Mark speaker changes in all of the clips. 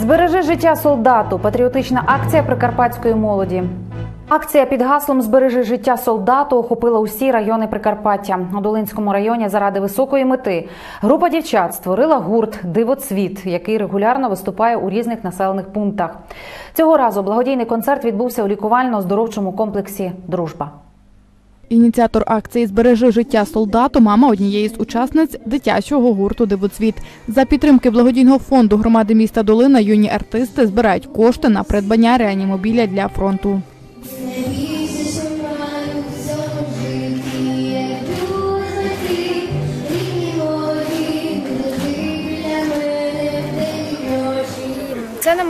Speaker 1: Збережи життя солдату. Патріотична акція прикарпатської молоді. Акція під гаслом Збережи життя солдату охопила усі райони Прикарпаття. У Долинському районі заради високої мети група дівчат створила гурт Дивоцвіт, який регулярно виступає у різних населених пунктах. Цього разу благодійний концерт відбувся у лікувально-здоровчому комплексі Дружба.
Speaker 2: Ініціатор акції Збережи життя солдату, мама однієї з учасниць дитячого гурту Дивоцвіт. За підтримки благодійного фонду громади міста Долина юні артисти збирають кошти на придбання реанімобіля для фронту.
Speaker 3: Це нам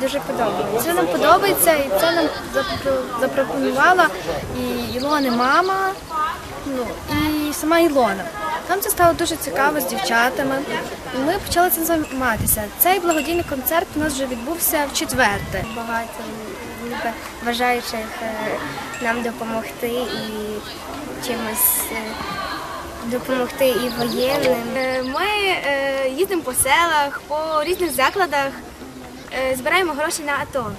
Speaker 3: дуже подобається. Це нам подобається, і це нам запро- запропонувала і Ілони мама, ну і сама Ілона. Нам це стало дуже цікаво з дівчатами. І ми почали цим займатися. Цей благодійний концерт у нас вже відбувся в четверте.
Speaker 4: багато бажаючих е, нам допомогти і чимось е, допомогти і воєнним.
Speaker 3: Е, Ми їздимо по селах, по різних закладах, збираємо гроші на АТО.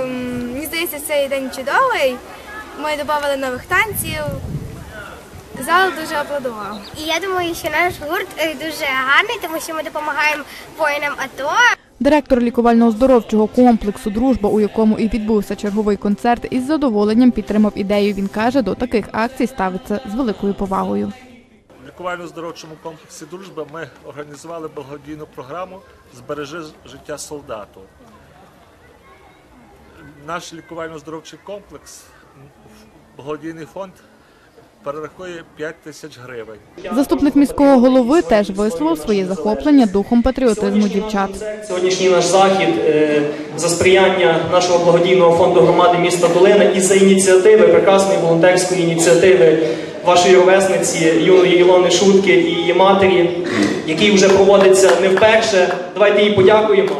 Speaker 3: Ем, Мені здається, цей день чудовий. Ми додали нових танців. Зал дуже аплодував.
Speaker 4: І я думаю, що наш гурт е, дуже гарний, тому що ми допомагаємо воїнам АТО.
Speaker 2: Директор лікувально-оздоровчого комплексу Дружба, у якому і відбувся черговий концерт, із задоволенням підтримав ідею. Він каже, до таких акцій ставиться з великою повагою.
Speaker 5: Лікувально-здоровчому комплексі Дружба ми організували благодійну програму Збережи життя солдату. Наш лікувально-здоровчий комплекс, благодійний фонд перерахує 5 тисяч гривень.
Speaker 2: Заступник міського голови теж висловив своє захоплення духом патріотизму дівчат.
Speaker 6: Сьогоднішній наш захід е, за сприяння нашого благодійного фонду громади міста Долина і за ініціативи, прекрасної волонтерської ініціативи вашої ровесниці юної Ілони Шутки і її матері, який вже проводиться не вперше. Давайте їй подякуємо.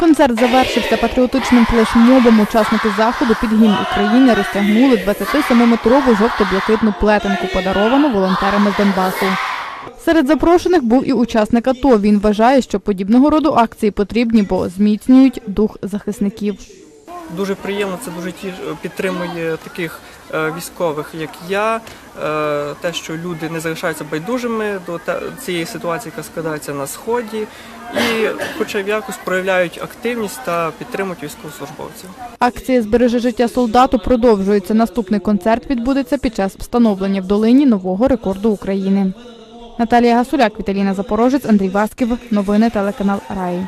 Speaker 2: Концерт завершився патріотичним флешмобом. Учасники заходу під гімн України розтягнули 27-метрову жовто-блакитну плетенку, подаровану волонтерами з Донбасу. Серед запрошених був і учасник АТО. Він вважає, що подібного роду акції потрібні, бо зміцнюють дух захисників.
Speaker 7: Дуже приємно, це дуже ті, підтримує таких е, військових, як я. Е, те, що люди не залишаються байдужими до цієї ситуації, яка складається на сході, і хоча б якось проявляють активність та підтримують військовослужбовців.
Speaker 2: Акція Збережи життя солдату продовжується. Наступний концерт відбудеться під час встановлення в долині нового рекорду України. Наталія Гасуляк, Віталіна Запорожець, Андрій Васків. Новини телеканал Раї.